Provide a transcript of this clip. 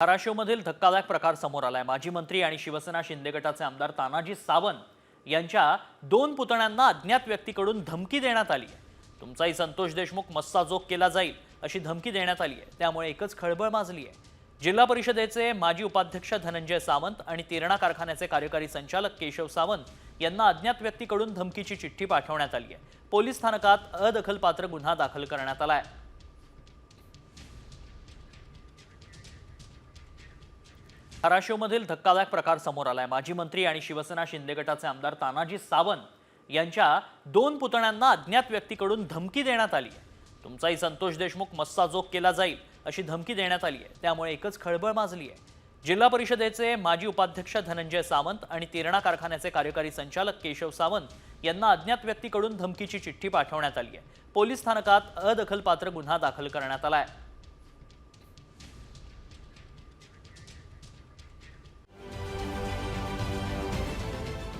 धाराशिवमधील धक्कादायक प्रकार समोर आलाय. माजी मंत्री आणि शिवसेना शिंदे गटाचे आमदार तानाजी सावंत यांच्या दोन पुतण्यांना अज्ञात व्यक्तीकडून धमकी देण्यात आली आहे. तुमचाही संतोष देशमुख मस्सा जोग केला जाईल अशी धमकी देण्यात आली आहे. त्यामुळे एकच खळबळ माजली आहे. जिल्हा परिषदेचे माजी उपाध्यक्ष धनंजय सावंत आणि तेरणा कारखान्याचे कार्यकारी संचालक केशव सावंत यांना अज्ञात व्यक्तीकडून धमकीची चिठ्ठी पाठवण्यात आली आहे. पोलीस स्थानकात अदखलपात्र गुन्हा दाखल करण्यात आला आहे. धाराशिवमधील धक्कादायक प्रकार समोर आलाय. माजी मंत्री आणि शिवसेना शिंदे गटाचे आमदार तानाजी सावंत यांच्या दोन पुतण्यांना अज्ञात व्यक्तीकडून धमकी देण्यात आली आहे. तुमचाही संतोष देशमुख मस्सा जोग केला जाईल अशी धमकी देण्यात आली आहे. त्यामुळे एकच खळबळ माजली आहे. जिल्हा परिषदेचे माजी उपाध्यक्ष धनंजय सावंत आणि तेरणा कारखान्याचे कार्यकारी संचालक केशव सावंत यांना अज्ञात व्यक्तीकडून धमकीची चिठ्ठी पाठवण्यात आली आहे. पोलीस स्थानकात अदखलपात्र गुन्हा दाखल करण्यात आला आहे.